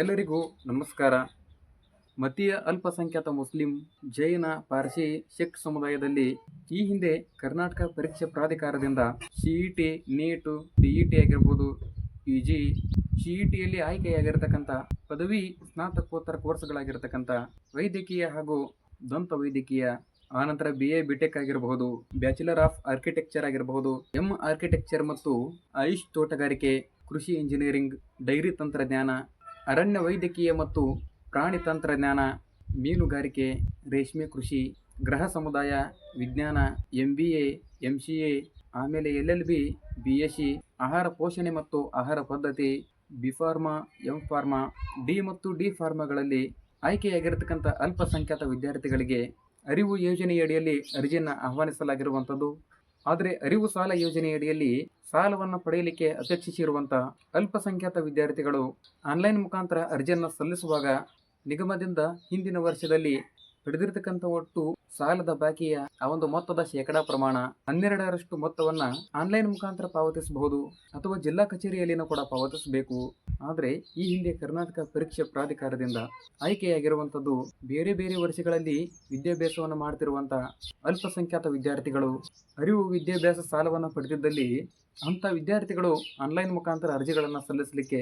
ಎಲ್ಲರಿಗೂ ನಮಸ್ಕಾರ. ಮತೀಯ ಅಲ್ಪಸಂಖ್ಯಾತ ಮುಸ್ಲಿಂ ಜೈನ ಪಾರ್ಸಿ ಶಿಖ್ ಸಮುದಾಯದಲ್ಲಿ ಈ ಹಿಂದೆ ಕರ್ನಾಟಕ ಪರೀಕ್ಷೆ ಪ್ರಾಧಿಕಾರದಿಂದ ಸಿಇಟಿ ನೀಟು ಟಿ ಆಗಿರ್ಬೋದು, ಪಿ ಜಿ ಸಿಇಟಿಯಲ್ಲಿ ಆಯ್ಕೆಯಾಗಿರ್ತಕ್ಕಂಥ ಪದವಿ ಸ್ನಾತಕೋತ್ತರ ಕೋರ್ಸ್ಗಳಾಗಿರ್ತಕ್ಕಂಥ ವೈದ್ಯಕೀಯ ಹಾಗೂ ದಂತ ವೈದ್ಯಕೀಯ, ಆನಂತರ ಬಿ ಎ ಬಿಟೆಕ್ ಆಗಿರಬಹುದು, ಬ್ಯಾಚುಲರ್ ಆಫ್ ಆರ್ಕಿಟೆಕ್ಚರ್ ಆಗಿರಬಹುದು, ಎಂ ಆರ್ಕಿಟೆಕ್ಚರ್ ಮತ್ತು ಆಯುಷ್ ತೋಟಗಾರಿಕೆ, ಕೃಷಿ ಇಂಜಿನಿಯರಿಂಗ್, ಡೈರಿ ತಂತ್ರಜ್ಞಾನ ಅರಣ್ಯ ವೈದ್ಯಕೀಯ ಮತ್ತು ಪ್ರಾಣಿ ತಂತ್ರಜ್ಞಾನ, ಮೀನುಗಾರಿಕೆ, ರೇಷ್ಮೆ ಕೃಷಿ ಗೃಹ ಸಮುದಾಯ, ವಿಜ್ಞಾನ M B A M C A ಆಮೇಲೆ L L B B S C ಆಹಾರ ಪೋಷಣೆ ಮತ್ತು ಆಹಾರ ಪದ್ಧತಿ B pharma M pharma D ಮತ್ತು ಡಿ ಫಾರ್ಮಾಗಳಲ್ಲಿ ಆಯ್ಕೆಯಾಗಿರತಕ್ಕಂಥ ಅಲ್ಪಸಂಖ್ಯಾತ ವಿದ್ಯಾರ್ಥಿಗಳಿಗೆ ಅರಿವು ಯೋಜನೆಯಡಿಯಲ್ಲಿ ಅರ್ಜಿಯನ್ನು ಆಹ್ವಾನಿಸಲಾಗಿರುವಂಥದ್ದು. ಆದರೆ ಅರಿವು ಸಾಲ ಯೋಜನೆಯಡಿಯಲ್ಲಿ ಸಾಲವನ್ನು ಪಡೆಯಲಿಕ್ಕೆ ಅಪೇಕ್ಷಿಸಿರುವಂಥ ಅಲ್ಪಸಂಖ್ಯಾತ ವಿದ್ಯಾರ್ಥಿಗಳು ಆನ್ಲೈನ್ ಮುಖಾಂತರ ಅರ್ಜಿಯನ್ನು ಸಲ್ಲಿಸುವಾಗ ನಿಗಮದಿಂದ ಹಿಂದಿನ ವರ್ಷದಲ್ಲಿ ಪಡೆದಿರತಕ್ಕಂಥ ಒಟ್ಟು ಸಾಲದ ಬಾಕಿಯ ಆ ಒಂದು ಮೊತ್ತದ ಶೇಕಡಾ ಪ್ರಮಾಣ ಹನ್ನೆರಡರಷ್ಟು ಮೊತ್ತವನ್ನ ಆನ್ಲೈನ್ ಮುಖಾಂತರ ಪಾವತಿಸಬಹುದು ಅಥವಾ ಜಿಲ್ಲಾ ಕಚೇರಿಯಲ್ಲಿನೂ ಕೂಡ ಪಾವತಿಸಬೇಕು. ಆದರೆ ಈ ಹಿಂದೆ ಕರ್ನಾಟಕ ಪರೀಕ್ಷೆ ಪ್ರಾಧಿಕಾರದಿಂದ ಆಯ್ಕೆಯಾಗಿರುವಂಥದ್ದು ಬೇರೆ ಬೇರೆ ವರ್ಷಗಳಲ್ಲಿ ವಿದ್ಯಾಭ್ಯಾಸವನ್ನು ಮಾಡ್ತಿರುವಂತಹ ಅಲ್ಪಸಂಖ್ಯಾತ ವಿದ್ಯಾರ್ಥಿಗಳು. ಅರಿವು ವಿದ್ಯಾಭ್ಯಾಸ ಸಾಲವನ್ನು ಪಡೆದಿದ್ದಲ್ಲಿ ಅಂಥ ವಿದ್ಯಾರ್ಥಿಗಳು ಆನ್ಲೈನ್ ಮುಖಾಂತರ ಅರ್ಜಿಗಳನ್ನು ಸಲ್ಲಿಸಲಿಕ್ಕೆ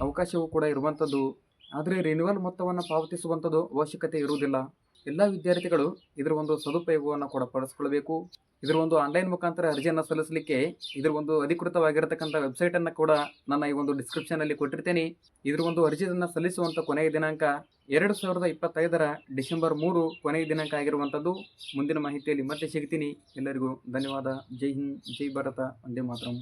ಅವಕಾಶವೂ ಕೂಡ ಇರುವಂಥದ್ದು. ಆದರೆ ರಿನ್ಯೂವಲ್ ಮೊತ್ತವನ್ನು ಪಾವತಿಸುವಂಥದ್ದು ಅವಶ್ಯಕತೆ ಇರುವುದಿಲ್ಲ. ಎಲ್ಲ ವಿದ್ಯಾರ್ಥಿಗಳು ಇದರ ಒಂದು ಸದುಪಯೋಗವನ್ನು ಕೂಡ ಪಡಿಸ್ಕೊಳ್ಬೇಕು. ಇದರ ಒಂದು ಆನ್ಲೈನ್ ಮುಖಾಂತರ ಅರ್ಜಿಯನ್ನು ಸಲ್ಲಿಸಲಿಕ್ಕೆ ಇದರ ಒಂದು ಅಧಿಕೃತವಾಗಿರತಕ್ಕಂಥ ವೆಬ್ಸೈಟನ್ನು ಕೂಡ ನನ್ನ ಈ ಒಂದು ಡಿಸ್ಕ್ರಿಪ್ಷನಲ್ಲಿ ಕೊಟ್ಟಿರ್ತೇನೆ. ಇದರ ಒಂದು ಅರ್ಜಿಯನ್ನು ಸಲ್ಲಿಸುವಂಥ ಕೊನೆಯ ದಿನಾಂಕ ಎರಡು ಸಾವಿರದ ಇಪ್ಪತ್ತೈದರ ಡಿಸೆಂಬರ್ ಮೂರು ಕೊನೆಯ ದಿನಾಂಕ ಆಗಿರುವಂಥದ್ದು ಮುಂದಿನ ಮಾಹಿತಿಯಲ್ಲಿ ಮತ್ತೆ ಸಿಗ್ತೀನಿ. ಎಲ್ಲರಿಗೂ ಧನ್ಯವಾದ. ಜೈ ಹಿಂದ್, ಜೈ ಭಾರತ. ಒಂದೇ ಮಾತರಂ.